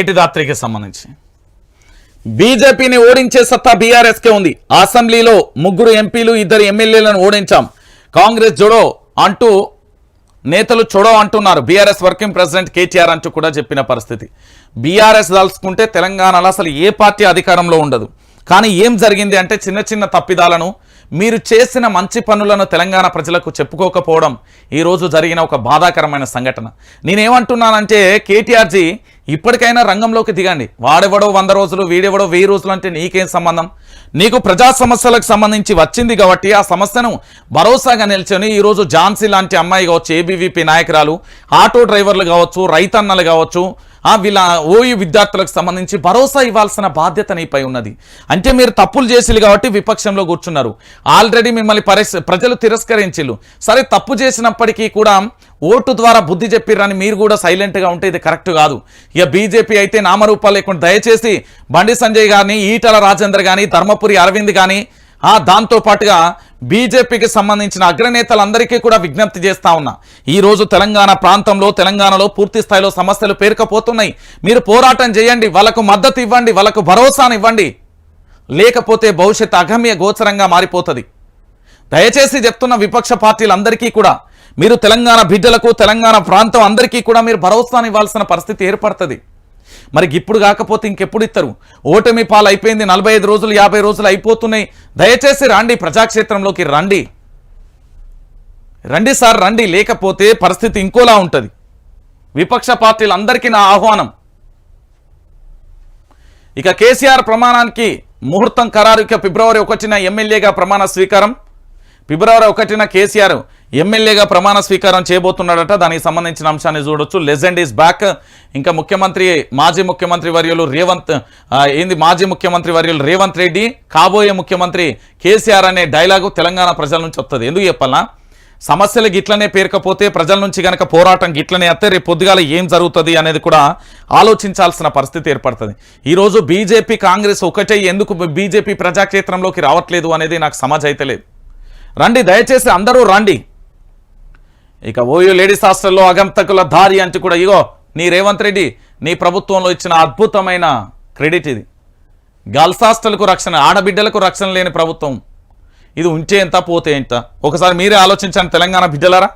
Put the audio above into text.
నేటి రాత్రికి సంబంధించి. బీజేపీని ఓడించే సత్తా బీఆర్ఎస్కే ఉంది. అసెంబ్లీలో ముగ్గురు ఎంపీలు ఇద్దరు ఎమ్మెల్యేలను ఓడించాం. కాంగ్రెస్ జోడో అంటూ నేతలు చూడో అంటున్నారు. బీఆర్ఎస్ వర్కింగ్ ప్రెసిడెంట్ కేటీఆర్ అంటూ కూడా చెప్పిన పరిస్థితి. బీఆర్ఎస్ దాల్చుకుంటే తెలంగాణలో అసలు ఏ పార్టీ అధికారంలో ఉండదు. కానీ ఏం జరిగింది అంటే చిన్న చిన్న తప్పిదాలను మీరు చేసిన మంచి పనులను తెలంగాణ ప్రజలకు చెప్పుకోకపోవడం ఈరోజు జరిగిన ఒక బాధాకరమైన సంఘటన. నేనేమంటున్నానంటే కేటీఆర్జీ ఇప్పటికైనా రంగంలోకి దిగండి. వాడెవడో వంద రోజులు వీడెవడో వెయ్యి రోజులు అంటే నీకేం సంబంధం? నీకు ప్రజా సమస్యలకు సంబంధించి వచ్చింది కాబట్టి ఆ సమస్యను భరోసాగా నిల్చొని ఈరోజు ఝాన్సీ లాంటి అమ్మాయి కావచ్చు ఏబీవీపీ నాయకురాలు ఆటో డ్రైవర్లు కావచ్చు రైతన్నలు కావచ్చు వీళ్ళ ఓయు విద్యార్థులకు సంబంధించి భరోసా ఇవ్వాల్సిన బాధ్యత నీపై ఉన్నది. అంటే మీరు తప్పులు చేసిలు కాబట్టి విపక్షంలో కూర్చున్నారు. ఆల్రెడీ మిమ్మల్ని పరిస్ ప్రజలు తిరస్కరించిల్లు సరే తప్పు చేసినప్పటికీ కూడా ఓటు ద్వారా బుద్ధి చెప్పిర్రని మీరు కూడా సైలెంట్గా ఉంటే ఇది కరెక్ట్ కాదు. ఇక బీజేపీ అయితే నామరూపాలు లేకుండా దయచేసి బండి సంజయ్ గారిని ఈటల రాజేందర్ కానీ ధర్మపురి అరవింద్ కానీ ఆ దాంతో పాటుగా బీజేపీకి సంబంధించిన అగ్రనేతలందరికీ కూడా విజ్ఞప్తి చేస్తా ఉన్నా. ఈరోజు తెలంగాణ ప్రాంతంలో తెలంగాణలో పూర్తి స్థాయిలో సమస్యలు పేరుకపోతున్నాయి. మీరు పోరాటం చేయండి వాళ్ళకు మద్దతు ఇవ్వండి వాళ్ళకు భరోసాను ఇవ్వండి. లేకపోతే భవిష్యత్ అగమ్య గోచరంగా మారిపోతుంది. దయచేసి చెప్తున్న విపక్ష పార్టీలందరికీ కూడా మీరు తెలంగాణ బిడ్డలకు తెలంగాణ ప్రాంతం అందరికీ కూడా మీరు భరోసాను ఇవ్వాల్సిన పరిస్థితి ఏర్పడుతుంది. మరి ఇప్పుడు కాకపోతే ఇంకెప్పుడు ఇస్తారు ఓటమి పాలు అయిపోయింది నలభై ఐదు రోజులు యాభై రోజులు అయిపోతున్నాయి. దయచేసి రండి ప్రజాక్షేత్రంలోకి రండి. రండి సార్ రండి. లేకపోతే పరిస్థితి ఇంకోలా ఉంటుంది. విపక్ష పార్టీలందరికీ నా ఆహ్వానం. ఇక కేసీఆర్ ప్రమాణానికి ముహూర్తం ఖరారు ఇక ఫిబ్రవరి ఒకటిన ఎమ్మెల్యేగా ప్రమాణ స్వీకారం. ఫిబ్రవరి ఒకటిన కేసీఆర్ ఎమ్మెల్యేగా ప్రమాణ స్వీకారం చేయబోతున్నాడట. దానికి సంబంధించిన అంశాన్ని చూడొచ్చు. లెజెండ్ ఈస్ బ్యాక్ ఇంకా ముఖ్యమంత్రి మాజీ ముఖ్యమంత్రి వర్యులు రేవంత్ ఏంది మాజీ ముఖ్యమంత్రి వర్యులు రేవంత్ రెడ్డి కాబోయే ముఖ్యమంత్రి కేసీఆర్ అనే డైలాగు తెలంగాణ ప్రజల నుంచి వస్తుంది ఎందుకు చెప్పాలా? సమస్యలు గిట్లనే పేరుకపోతే ప్రజల నుంచి గనక పోరాటం గిట్లనే వస్తే రేపు పొద్దుగాల ఏం జరుగుతుంది అనేది కూడా ఆలోచించాల్సిన పరిస్థితి ఏర్పడుతుంది. ఈరోజు బీజేపీ కాంగ్రెస్ ఒకటే ఎందుకు బీజేపీ ప్రజాక్షేత్రంలోకి రావట్లేదు అనేది నాకు సమాజ్ అయితే లేదు. రండి దయచేసి అందరూ రండి. ఇక ఓయూ లేడీస్ హాస్టల్లో అగంతకుల దారి అంటూ కూడా ఇగో నీ రేవంత్ రెడ్డి నీ ప్రభుత్వంలో ఇచ్చిన అద్భుతమైన క్రెడిట్ ఇది. గర్ల్స్ హాస్టల్కు రక్షణ ఆడబిడ్డలకు రక్షణ లేని ప్రభుత్వం. ఇది ఉంటే ఎంత పోతే ఎంత? ఒకసారి మీరే ఆలోచించండి తెలంగాణ బిడ్డలారా?